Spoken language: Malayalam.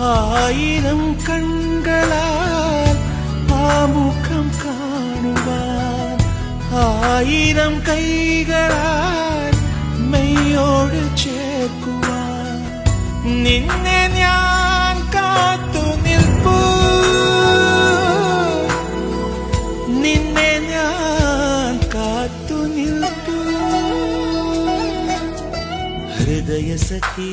ആയിരം കണ്ണുകളാൽ ആ മുഖം കാണുവാൻ ആയിരം കൈകളാൽ മെയ്യോട് ചേർക്കുവാൻ. നിന്നെ ഞാൻ കാത്തു നിൽപ്പൂ. നിന്നെ ഞാൻ കാത്തു നിൽപ്പൂ. ഹൃദയ സഖി